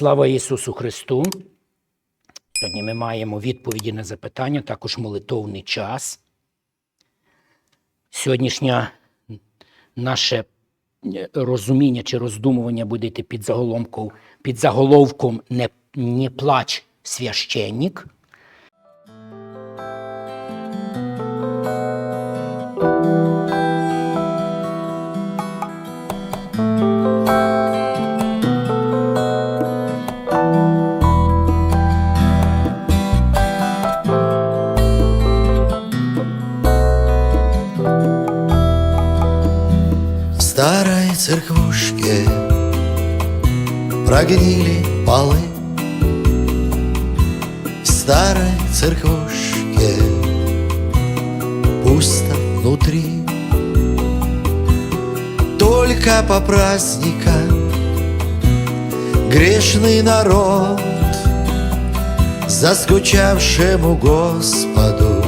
Слава Ісусу Христу! Сьогодні ми маємо відповіді на запитання, також молитовний час. Сьогоднішнє наше е, розуміння чи роздумування буде йти під заголовком, під заголовком не, не плач священник. Прогнили полы. В старой церквушке пусто внутри. Только по праздникам грешный народ Заскучавшему Господу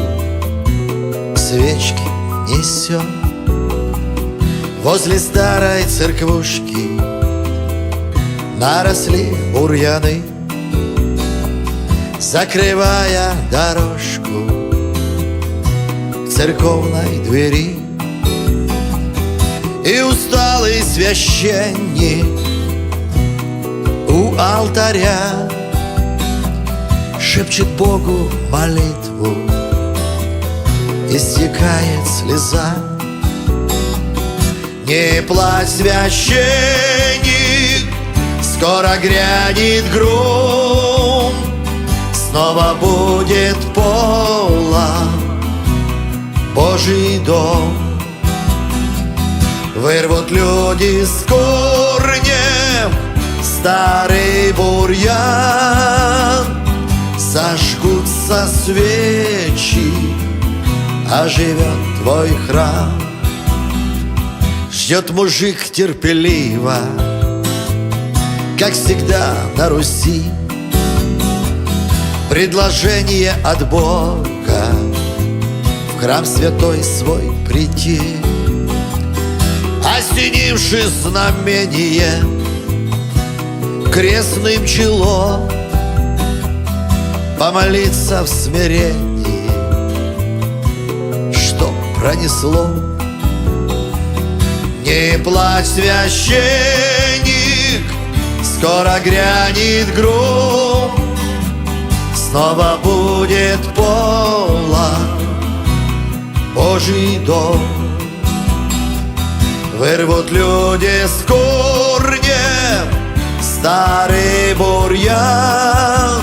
свечки несет. Возле старой церквушки Наросли бурьяны Закрывая дорожку К церковной двери. И усталый священник У алтаря Шепчет Богу молитву Истекает слеза. Не плачь, священник, скоро грянет гром, Снова будет полон Божий дом. Вырвут люди с корнем старый бурьян, Зажгутся свечи, оживет твой храм. Ждет мужик терпеливо, как всегда на Руси. Предложение от Бога в храм святой свой прийти. Осенивши знамение крестным челом, помолиться в смирении, что пронесло. Не плачь, священник, скоро грянет гром, Снова будет полон Божий дом. Вырвут люди с корнем старый бурьян,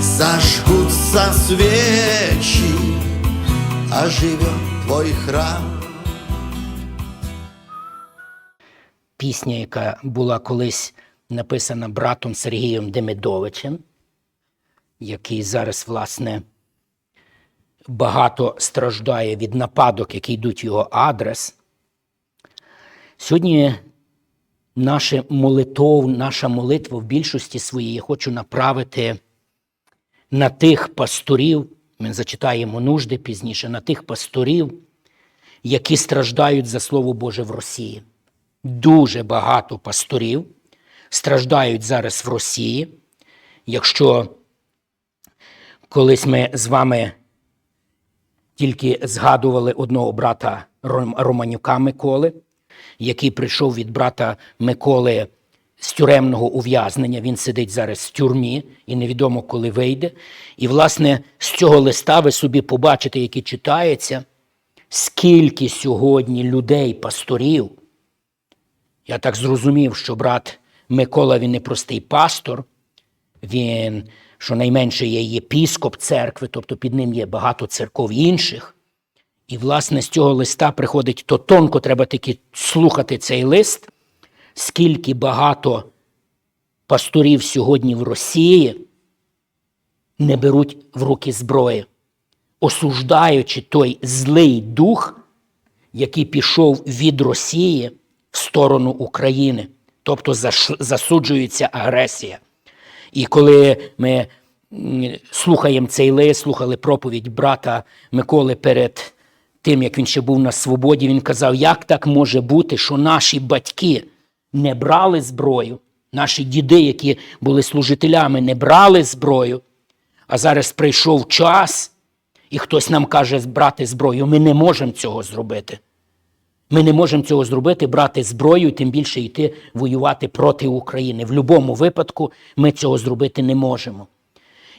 Зажгутся свечи, оживет твой храм. Пісня, яка була колись написана братом Сергієм Демидовичем, який зараз, власне, багато страждає від нападок, які йдуть його адрес. Сьогодні наше молитов, наша молитва в більшості своїй я хочу направити на тих пасторів, ми зачитаємо нужди пізніше, на тих пасторів, які страждають за Слово Боже в Росії. Дуже багато пасторів страждають зараз в Росії. Якщо колись ми з вами тільки згадували одного брата Романюка Миколи, який прийшов від брата Миколи з тюремного ув'язнення. Він сидить зараз в тюрмі і невідомо коли вийде. І, власне, з цього листа ви собі побачите, який читається, скільки сьогодні людей, пасторів. Я так зрозумів, що брат Микола він не простий пастор, він щонайменше є єпіскоп церкви, тобто під ним є багато церков інших. І, власне, з цього листа приходить то тонко, треба тільки слухати цей лист, скільки багато пасторів сьогодні в Росії не беруть в руки зброї, осуждаючи той злий дух, який пішов від Росії в сторону України, тобто засуджується агресія. І коли ми слухаємо цей лист, слухали проповідь брата Миколи перед тим, як він ще був на свободі, він казав, як так може бути, що наші батьки не брали зброю, Наші діди, які були служителями, не брали зброю, а зараз прийшов час, і хтось нам каже брати зброю. Ми не можемо цього зробити. Ми не можемо цього зробити, брати зброю, і тим більше йти воювати проти України. В будь-якому випадку ми цього зробити не можемо.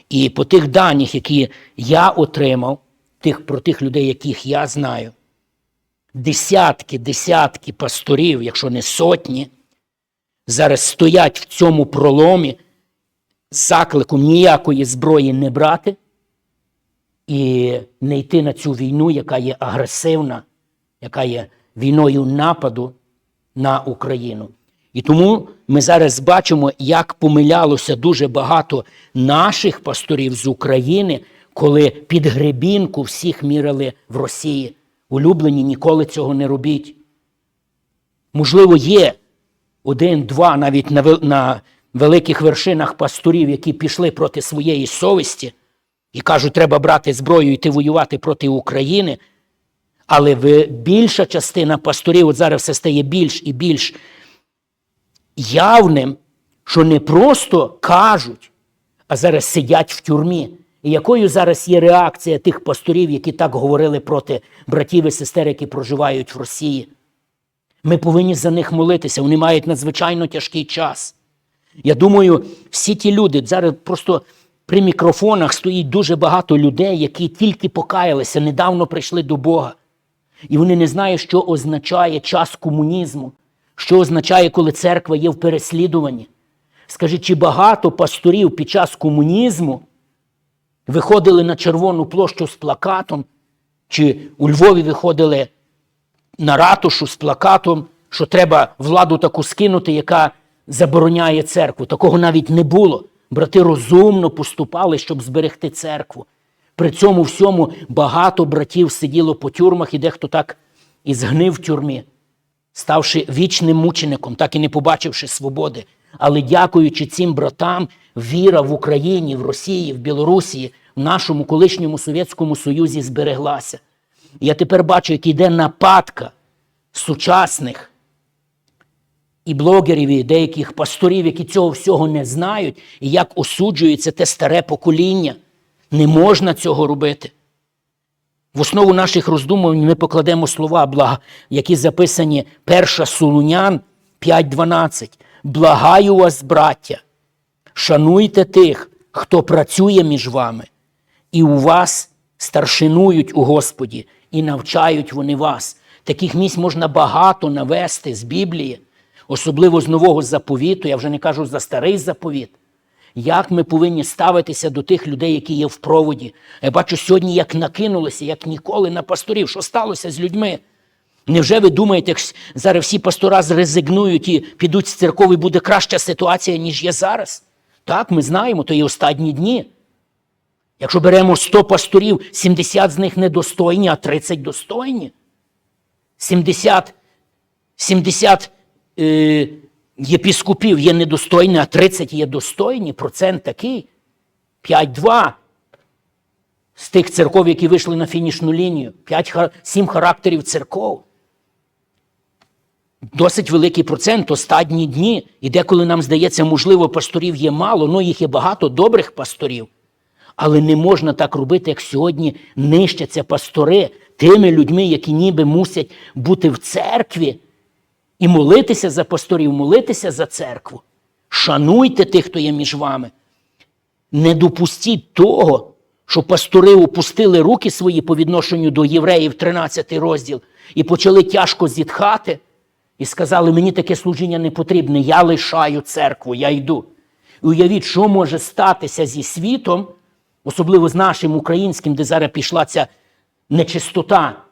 І по тих даних, які я отримав, тих, про тих людей, яких я знаю, десятки, десятки пасторів, якщо не сотні, зараз стоять в цьому проломі з закликом ніякої зброї не брати і не йти на цю війну, яка є агресивна, яка є війною нападу на Україну. І тому ми зараз бачимо, як помилялося дуже багато наших пасторів з України, коли під гребінку всіх мірили в Росії. Улюблені ніколи цього не робіть. Можливо, є один, два навіть на, великих вершинах пасторів, які пішли проти своєї совісті і кажуть, треба брати зброю йти воювати проти України. Але ви, більша частина пасторів, от зараз все стає більш і більш явним, що не просто кажуть, а зараз сидять в тюрмі. І якою зараз є реакція тих пасторів, які так говорили проти братів і сестер, які проживають в Росії? Ми повинні за них молитися. Вони мають надзвичайно тяжкий час. Я думаю, всі ті люди зараз просто при мікрофонах стоїть дуже багато людей, які тільки покаялися, недавно прийшли до Бога. І вони не знають, що означає час комунізму, що означає, коли церква є в переслідуванні. Скажіть, чи багато пасторів під час комунізму виходили на Червону площу з плакатом, чи у Львові виходили на ратушу з плакатом, що треба владу таку скинути, яка забороняє церкву. Такого навіть не було. Брати розумно поступали, щоб зберегти церкву. При цьому всьому багато братів сиділо по тюрмах, і дехто так і згнив в тюрмі, ставши вічним мучеником, так і не побачивши свободи. Але дякуючи цим братам, віра в Україні, в Росії, в Білорусі, в нашому колишньому Совєтському Союзі збереглася. Я тепер бачу, як йде нападка сучасних і блогерів, і деяких пасторів, які цього всього не знають, і як осуджується те старе покоління. Не можна цього робити. В основу наших роздумувань ми покладемо слова, блага, які записані 1 Солунян 5.12. Благаю вас, браття, шануйте тих, хто працює між вами, і у вас старшинують у Господі, і навчають вони вас. Таких місць можна багато навести з Біблії, особливо з Нового заповіту, я вже не кажу за старий заповіт. Як ми повинні ставитися до тих людей, які є в проводі? Я бачу сьогодні, як накинулися, як ніколи на пасторів. Що сталося з людьми? Невже ви думаєте, як зараз всі пастора зрезигнують і підуть з церков, буде краща ситуація, ніж є зараз? Так, ми знаємо, то є останні дні. Якщо беремо 100 пасторів, 70 з них недостойні, а 30 достойні. 70, 70 е, єпіскопів є недостойні, а 30 є достойні. Процент такий. 5-2 з тих церков, які вийшли на фінішну лінію. 5, 7 характерів церков. Досить великий процент останні дні. І деколи нам здається, можливо, пасторів є мало, але їх є багато добрих пасторів. Але не можна так робити, як сьогодні нищаться пастори тими людьми, які ніби мусять бути в церкві і молитися за пасторів, молитися за церкву. Шануйте тих, хто є між вами. Не допустіть того, що пастори опустили руки свої по відношенню до євреїв, 13 розділ, і почали тяжко зітхати, і сказали, мені таке служіння не потрібне, я лишаю церкву, я йду. І уявіть, що може статися зі світом, особливо з нашим українським, де зараз пішла ця нечистота,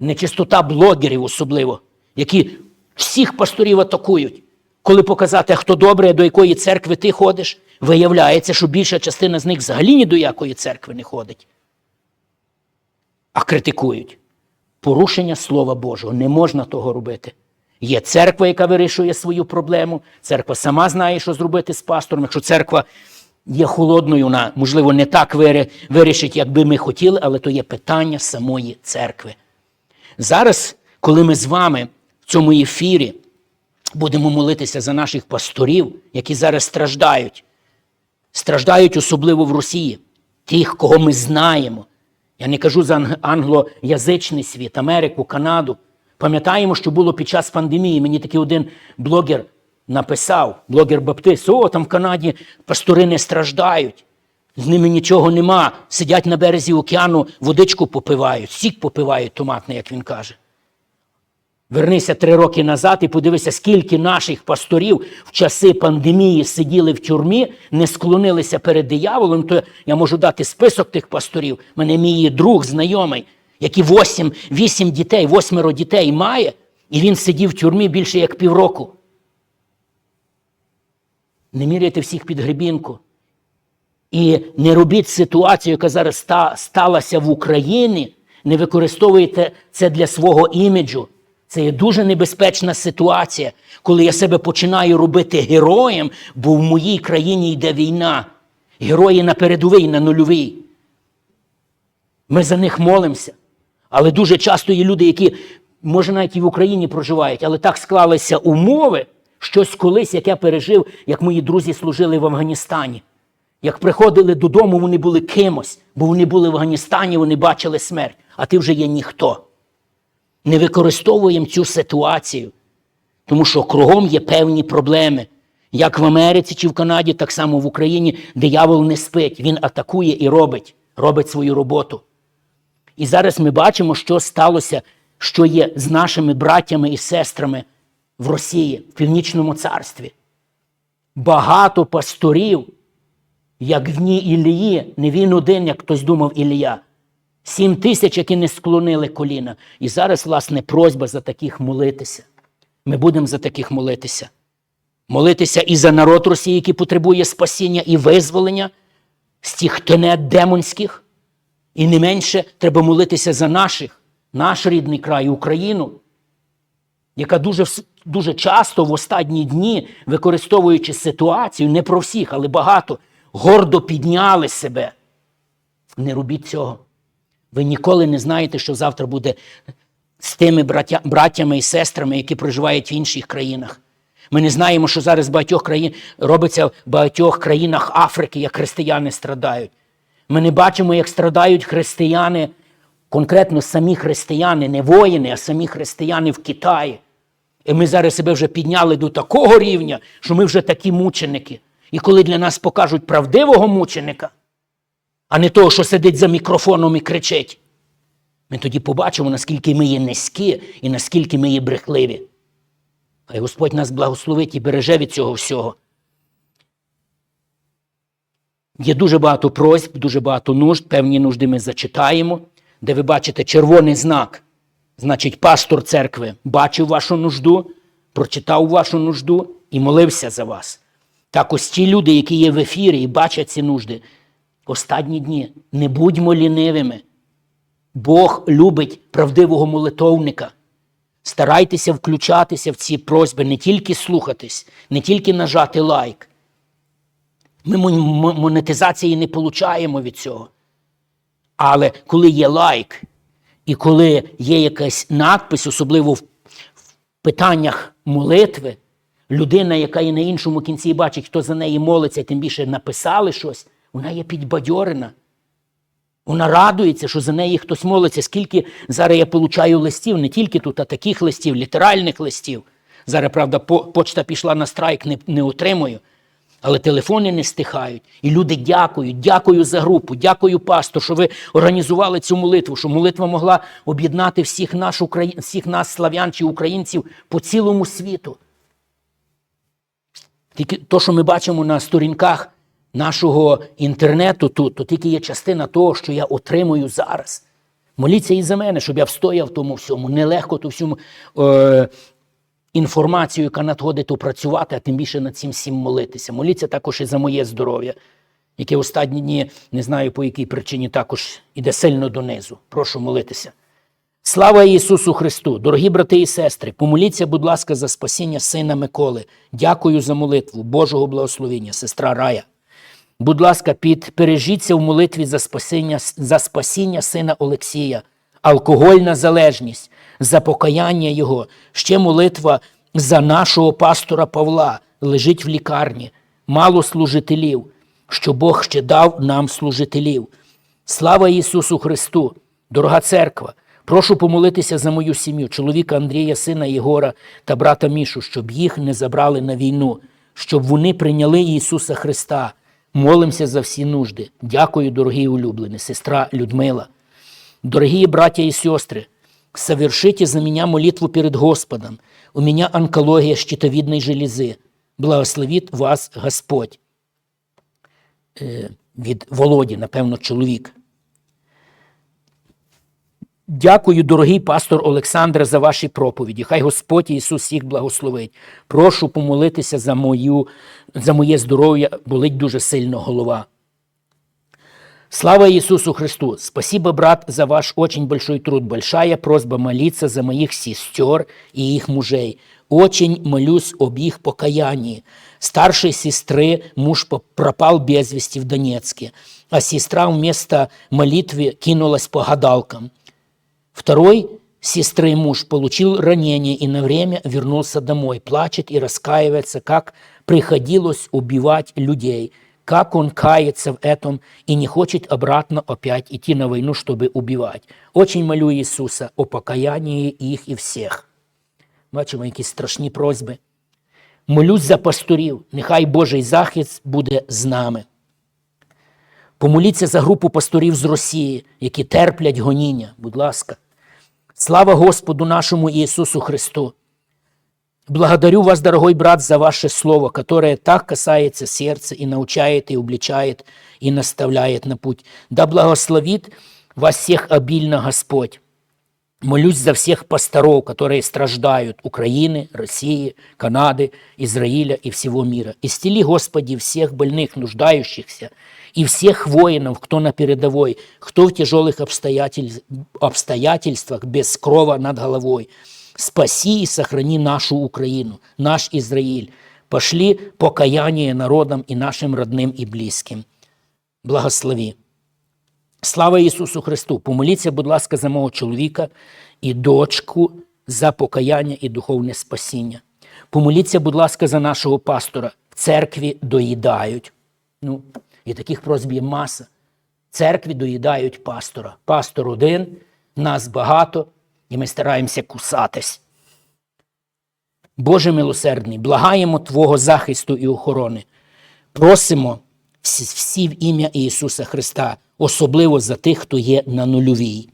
нечистота блогерів особливо, які всіх пасторів атакують. Коли показати, хто добре, до якої церкви ти ходиш, виявляється, що більша частина з них взагалі ні до якої церкви не ходить. А критикують. Порушення Слова Божого. Не можна того робити. Є церква, яка вирішує свою проблему. Церква сама знає, що зробити з пастором. Якщо церква є холодною, вона, можливо, не так вирішить, як би ми хотіли, але то є питання самої церкви. Зараз, коли ми з вами в цьому ефірі Будемо молитися за наших пасторів, які зараз страждають. Страждають особливо в Росії, тих, кого ми знаємо. Я не кажу за англоязичний світ, Америку, Канаду. Пам'ятаємо, що було під час пандемії. Мені такий один блогер написав, блогер Баптист, о, там в Канаді пастори не страждають. З ними нічого нема. Сидять на березі океану, водичку попивають, сік попивають томатний, як він каже. Вернися три роки назад і подивися, скільки наших пасторів в часи пандемії сиділи в тюрмі, не склонилися перед дияволом. То я можу дати список тих пасторів. Мене мій друг, знайомий, який восім, вісім дітей, восьмеро дітей має, і він сидів в тюрмі більше як півроку. Не міряйте всіх під грибінку. І не робіть ситуацію, яка зараз сталася в Україні, не використовуйте це для свого іміджу. Це є дуже небезпечна ситуація, коли я себе починаю робити героєм, бо в моїй країні йде війна. Герої на передовій, на нульовій. Ми за них молимося. Але дуже часто є люди, які, може, навіть і в Україні проживають, але так склалися умови, щось колись, як я пережив, як мої друзі служили в Афганістані. Як приходили додому, вони були кимось, бо вони були в Афганістані, вони бачили смерть, а ти вже є ніхто. Не використовуємо цю ситуацію, тому що кругом є певні проблеми. Як в Америці чи в Канаді, так само в Україні диявол не спить, він атакує і робить, робить свою роботу. І зараз ми бачимо, що сталося, що є з нашими браттями і сестрами в Росії, в Північному царстві. Багато пасторів, як в дні Ілії, не він один, як хтось думав Ілія. Сім тисяч, які не склонили коліна. І зараз, власне, просьба за таких молитися. Ми будемо за таких молитися. Молитися і за народ Росії, який потребує спасіння і визволення з тих тенет демонських. І не менше треба молитися за наших, наш рідний край, Україну, яка дуже, дуже часто в останні дні, використовуючи ситуацію, не про всіх, але багато, гордо підняли себе. Не робіть цього. Ви ніколи не знаєте, що завтра буде з тими браття, браттями і сестрами, які проживають в інших країнах. Ми не знаємо, що зараз багатьох країн робиться в багатьох країнах Африки, як християни страдають. Ми не бачимо, як страдають християни, конкретно самі християни, не воїни, а самі християни в Китаї. І ми зараз себе вже підняли до такого рівня, що ми вже такі мученики. І коли для нас покажуть правдивого мученика, а не того, що сидить за мікрофоном і кричить, ми тоді побачимо, наскільки ми є низькі і наскільки ми є брехливі. Хай Господь нас благословить і береже від цього всього. Є дуже багато просьб, дуже багато нужд. Певні нужди ми зачитаємо, де ви бачите червоний знак. Значить, пастор церкви бачив вашу нужду, прочитав вашу нужду і молився за вас. Так ось ті люди, які є в ефірі і бачать ці нужди, останні дні не будьмо лінивими. Бог любить правдивого молитовника. Старайтеся включатися в ці просьби, не тільки слухатись, не тільки нажати лайк. Ми монетизації не получаємо від цього. Але коли є лайк, і коли є якийсь надпис, особливо в, питаннях молитви, людина, яка є на іншому кінці бачить, хто за неї молиться, тим більше написали щось, вона є підбадьорена. Вона радується, що за неї хтось молиться. Скільки зараз я получаю листів, не тільки тут, а таких листів, літеральних листів. Зараз, правда, почта пішла на страйк, не, не отримую. Але телефони не стихають. І люди дякують, дякую за групу, дякую пастор, що ви організували цю молитву, що молитва могла об'єднати всіх, наш, Украї... всіх нас, славян чи українців, по цілому світу. Тільки то, що ми бачимо на сторінках нашого інтернету тут, то тільки є частина того, що я отримую зараз. Моліться і за мене, щоб я встояв тому всьому. Нелегко ту всю е, інформацію, яка надходить опрацювати, а тим більше над цим всім молитися. Моліться також і за моє здоров'я, яке останні дні, не знаю по якій причині, також іде сильно донизу. Прошу молитися. Слава Ісусу Христу! Дорогі брати і сестри, помоліться, будь ласка, за спасіння сина Миколи. Дякую за молитву, Божого благословення, сестра Рая. Будь ласка, підпережіться в молитві за спасіння, за спасіння сина Олексія, алкогольна залежність, за покаяння його, ще молитва за нашого пастора Павла, лежить в лікарні. Мало служителів, що Бог ще дав нам служителів. Слава Ісусу Христу! Дорога церква! Прошу помолитися за мою сім'ю, чоловіка Андрія, сина Єгора та брата Мішу, щоб їх не забрали на війну, щоб вони прийняли Ісуса Христа. Молимося за всі нужди. Дякую, дорогі улюблені, сестра Людмила. Дорогие братья и сестры, совершите за меня молитву перед Господом. У меня онкология щитовидной железы. Благословит вас Господь. Е, від Володі, напевно, чоловік. Дякую, дорогий пастор Олександре, за ваші проповіді. Хай Господь Ісус всіх благословить. Прошу помолитися за, мою, за моє здоров'я, болить дуже сильно голова. Слава Иисусу Христу! Спасибо, брат, за ваш очень большой труд. Большая просьба молиться за моих сестер и их мужей. Очень молюсь об их покаянии. Старшей сестры муж пропал без вести в Донецке, а сестра вместо молитвы кинулась по гадалкам. Второй сестры муж получил ранение и на время вернулся домой, плачет и раскаивается, как приходилось убивать людей, как он кается в этом и не хочет обратно опять идти на войну, чтобы убивать. Очень молю Иисуса о покаянии их и всех. Бачимо, які страшні просьби. Молюсь за пасторів, нехай Божий захист буде з нами. Помоліться за групу пасторів з Росії, які терплять гоніння. Будь ласка. Слава Господу нашему Иисусу Христу! Благодарю вас, дорогой брат, за ваше слово, которое так касается сердца и научает, и обличает, и наставляет на путь. Да благословит вас всех обильно Господь. Молюсь за всех пасторов, которые страждают Украины, России, Канады, Израиля и всего мира. Исцели, Господи, всех больных, нуждающихся, и всех воинов, кто на передовой, кто в тяжелых обстоятель- обстоятельствах, без крова над головой. Спаси и сохрани нашу Украину, наш Израиль. Пошли покаяние народам и нашим родным и близким. Благослови. Слава Ісусу Христу! Помоліться, будь ласка, за мого чоловіка і дочку за покаяння і духовне спасіння. Помоліться, будь ласка, за нашого пастора. В церкві доїдають. Ну, і таких просьб є маса. Церкві доїдають пастора. Пастор один, нас багато, і ми стараємося кусатись. Боже милосердний, благаємо Твого захисту і охорони. Просимо всі, в ім'я Ісуса Христа, особливо за тих, хто є на нульовій.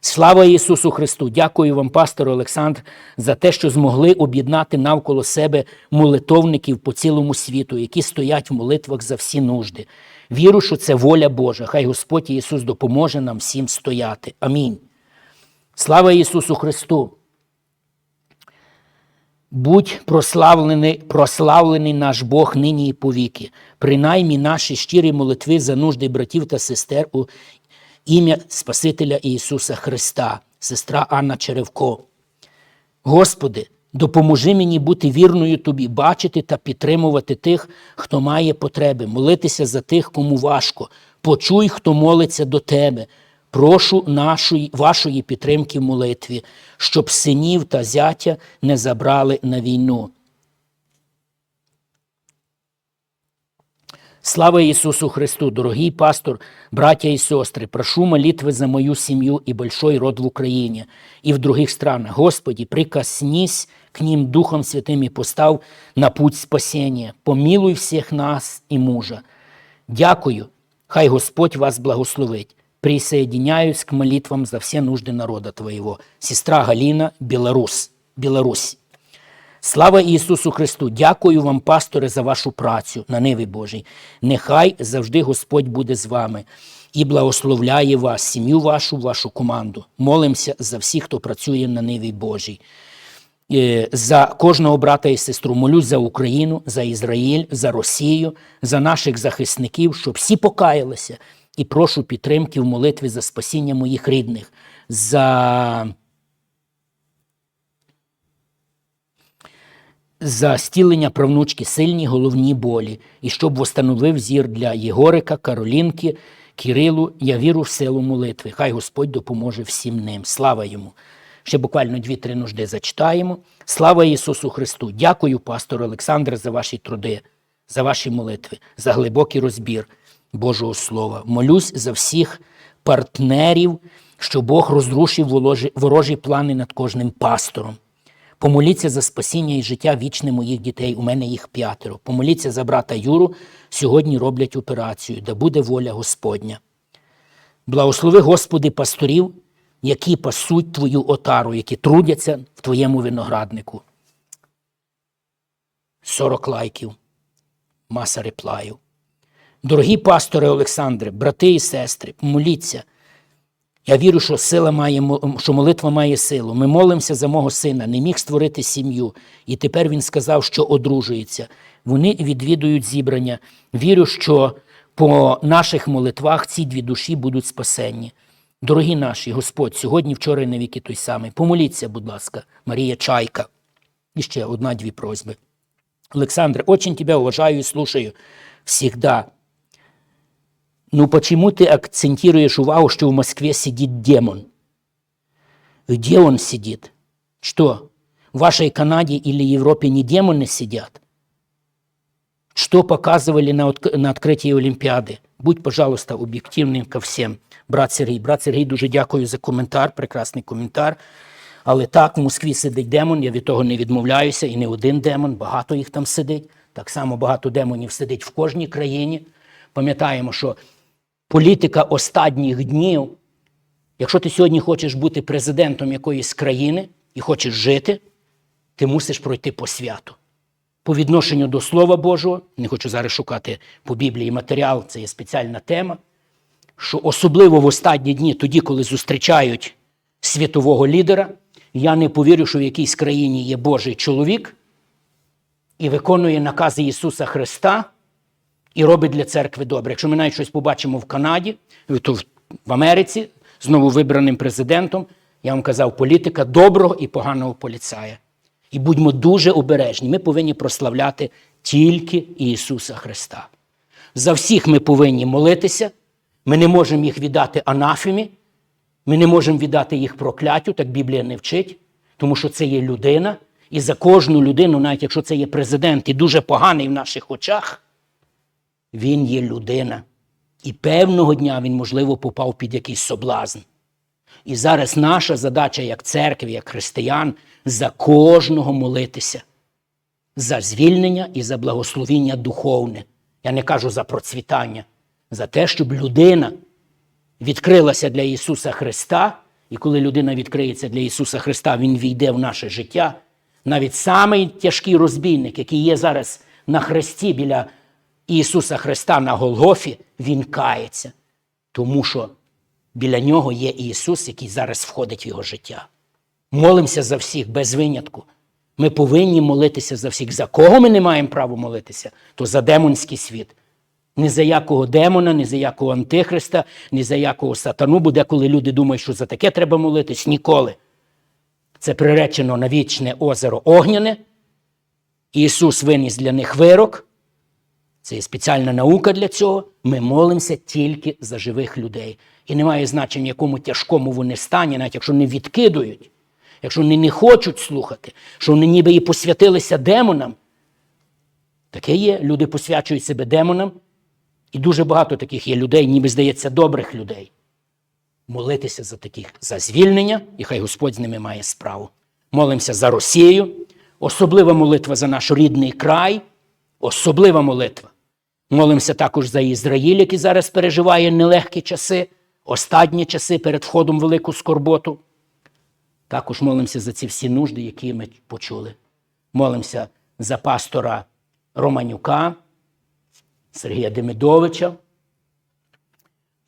Слава Ісусу Христу! Дякую вам, пастор Олександр, за те, що змогли об'єднати навколо себе молитовників по цілому світу, які стоять в молитвах за всі нужди. Віру, що це воля Божа. Хай Господь Ісус допоможе нам всім стояти. Амінь. Слава Ісусу Христу! Будь прославлений, прославлений наш Бог нині і повіки. Принаймні наші щирі молитви за нужди братів та сестер у ім'я Спасителя Ісуса Христа, сестра Анна Черевко. Господи, допоможи мені бути вірною Тобі, бачити та підтримувати тих, хто має потреби, молитися за тих, кому важко. Почуй, хто молиться до Тебе. Прошу нашої, вашої підтримки в молитві, щоб синів та зятя не забрали на війну. Слава Ісусу Христу, дорогий пастор, братья и сестры, прошу молитвы за мою семью и большой род в Украине и в других странах. Господи, прикоснись к ним Духом Святым и постав на путь спасения. Помилуй всех нас и мужа. Дякую, хай Господь вас благословить. Присоединяюсь к молитвам за все нужды народа Твоего. Сестра Галина, Беларусь. Слава Ісусу Христу! Дякую вам, пасторе, за вашу працю на ниві Божій. Нехай завжди Господь буде з вами і благословляє вас, сім'ю вашу, вашу команду. Молимося за всіх, хто працює на ниві Божій. Е, За кожного брата і сестру молюсь за Україну, за Ізраїль, за Росію, за наших захисників, щоб всі покаялися. І прошу підтримки в молитві за спасіння моїх рідних, за за стілення правнучки сильні головні болі, і щоб восстановив зір для Єгорика, Каролінки, Кирилу, я віру в силу молитви. Хай Господь допоможе всім ним. Слава йому. Ще буквально дві-три нужди зачитаємо. Слава Ісусу Христу! Дякую, пастору Олександре, за ваші труди, за ваші молитви, за глибокий розбір Божого Слова. Молюсь за всіх партнерів, що Бог розрушив ворожі, плани над кожним пастором. Помоліться за спасіння і життя вічне моїх дітей. У мене їх п'ятеро. Помоліться за брата Юру. Сьогодні роблять операцію, да буде воля Господня. Благослови, Господи, пасторів, які пасуть Твою отару, які трудяться в Твоєму винограднику. 40 лайків, маса реплаїв. Дорогі пастори Олександре, брати і сестри, помоліться. Я вірю, що сила має що молитва має силу. Ми молимося за мого сина, не міг створити сім'ю, і тепер він сказав, що одружується. Вони відвідують зібрання. Вірю, що по наших молитвах ці дві душі будуть спасенні. Дорогі наші, Господь, сьогодні, вчора і навіки той самий. Помоліться, будь ласка, Марія Чайка. І ще одна-дві просьби. Олександр, очень тебя уважаю и слушаю всегда. Ну почему ты акцентируешь увагу, что в Москве сидит демон? Где он сидит? Что, в вашей Канаде или Европе не демоны сидят? Что показывали на, отк- на открытии Олимпиады? Будь, пожалуйста, об'єктивним ко всім. Брат Сергій. Брат Сергій, дуже дякую за коментар, прекрасний коментар. Але так, в Москві сидить демон, я від того не відмовляюся, і не один демон, багато їх там сидить. Так само багато демонів сидить в кожній країні. Пам'ятаємо, що політика останніх днів, якщо ти сьогодні хочеш бути президентом якоїсь країни і хочеш жити, ти мусиш пройти по святу. По відношенню до Слова Божого, не хочу зараз шукати по Біблії матеріал, це є спеціальна тема, що особливо в останні дні, тоді, коли зустрічають світового лідера, я не повірю, що в якійсь країні є Божий чоловік і виконує накази Ісуса Христа і робить для церкви добре. Якщо ми навіть щось побачимо в Канаді, то в- Америці з нововибраним президентом, я вам казав, політика доброго і поганого поліцая. І будьмо дуже обережні. Ми повинні прославляти тільки Ісуса Христа. За всіх ми повинні молитися. Ми не можемо їх віддати анафемі, ми не можемо віддати їх прокляттю, так Біблія не вчить, тому що це є людина. І за кожну людину, навіть якщо це є президент і дуже поганий в наших очах, він є людина. І певного дня він, можливо, попав під якийсь соблазн. І зараз наша задача як церкви, як християн, за кожного молитися, за звільнення і за благословіння духовне. Я не кажу за процвітання, за те, щоб людина відкрилася для Ісуса Христа, і коли людина відкриється для Ісуса Христа, Він війде в наше життя. Навіть самий тяжкий розбійник, який є зараз на хресті біля Ісуса Христа на Голгофі, Він кається, тому що біля нього є Ісус, який зараз входить в його життя. Молимося за всіх без винятку. Ми повинні молитися за всіх. За кого ми не маємо права молитися, то за демонський світ. Ні за якого демона, ні за якого антихриста, ні за якого сатану, бо деколи люди думають, що за таке треба молитись ніколи. Це приречено на вічне озеро Огняне. Ісус виніс для них вирок. Це є спеціальна наука для цього. Ми молимося тільки за живих людей. І немає значення, якому тяжкому вони стані, навіть якщо не відкидують, якщо вони не хочуть слухати, що вони ніби і посвятилися демонам. Таке є. Люди посвячують себе демонам. І дуже багато таких є людей, ніби здається, добрих людей. Молитися за таких, за звільнення, і хай Господь з ними має справу. Молимося за Росію, особлива молитва за наш рідний край, особлива молитва. Молимося також за Ізраїль, який зараз переживає нелегкі часи, останні часи перед входом в велику скорботу. Також молимося за ці всі нужди, які ми почули. Молимося за пастора Романюка, Сергія Демидовича.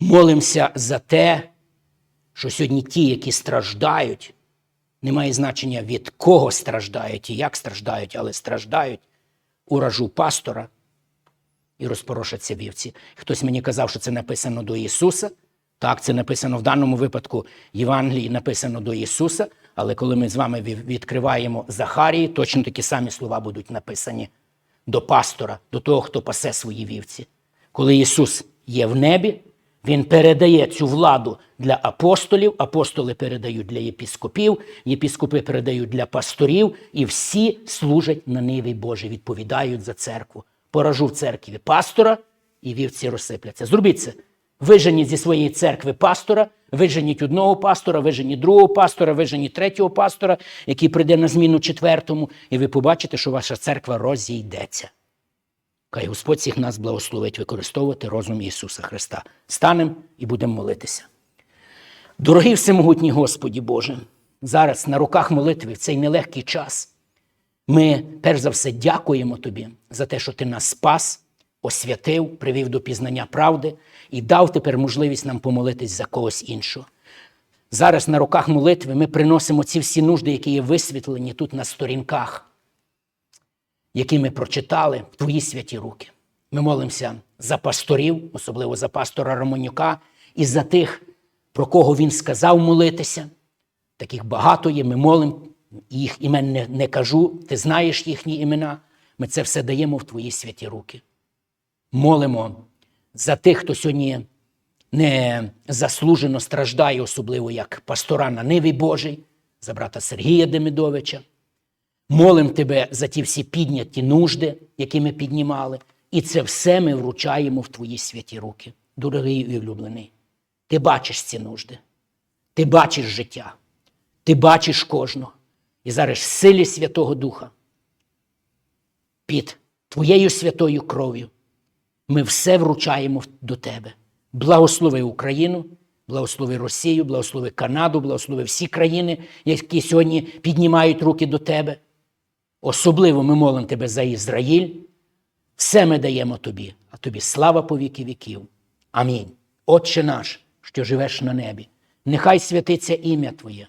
Молимося за те, що сьогодні ті, які страждають, немає значення від кого страждають і як страждають, але страждають уражу пастора і розпорошаться вівці. Хтось мені казав, що це написано до Ісуса. Так, це написано в даному випадку Євангелії, написано до Ісуса, але коли ми з вами відкриваємо Захарії, точно такі самі слова будуть написані до пастора, до того, хто пасе свої вівці. Коли Ісус є в небі, Він передає цю владу для апостолів, апостоли передають для єпіскопів, єпіскопи передають для пасторів, і всі служать на ниві Божій, відповідають за церкву. Поражу в церкві пастора, і вівці розсипляться. Зробіть це. Виженіть зі своєї церкви пастора, виженіть одного пастора, виженіть другого пастора, виженіть третього пастора, який прийде на зміну четвертому, і ви побачите, що ваша церква розійдеться. Хай Господь всіх нас благословить використовувати розум Ісуса Христа. Станемо і будемо молитися. Дорогий всемогутній Господі Боже, зараз на руках молитви в цей нелегкий час. Ми перш за все дякуємо Тобі за те, що Ти нас спас, освятив, привів до пізнання правди і дав тепер можливість нам помолитись за когось іншого. Зараз на руках молитви ми приносимо ці всі нужди, які є висвітлені тут на сторінках які ми прочитали в твої святі руки. Ми молимося за пасторів, особливо за пастора Романюка, і за тих, про кого він сказав молитися. Таких багато є. Ми молимо, їх імен не, не кажу, ти знаєш їхні імена. Ми це все даємо в твої святі руки. Молимо за тих, хто сьогодні не заслужено страждає, особливо як пастора на Ниві Божий, за брата Сергія Демидовича. Молим тебе за ті всі підняті нужди, які ми піднімали, і це все ми вручаємо в твої святі руки. Дорогий і улюблений, ти бачиш ці нужди, ти бачиш життя, ти бачиш кожного. І зараз в силі Святого Духа під твоєю святою кров'ю ми все вручаємо до тебе. Благослови Україну, благослови Росію, благослови Канаду, благослови всі країни, які сьогодні піднімають руки до тебе. Особливо ми молимо тебе за Ізраїль. Все ми даємо тобі, а тобі слава по віки віків. Амінь. Отче наш, що живеш на небі, нехай святиться ім'я Твоє,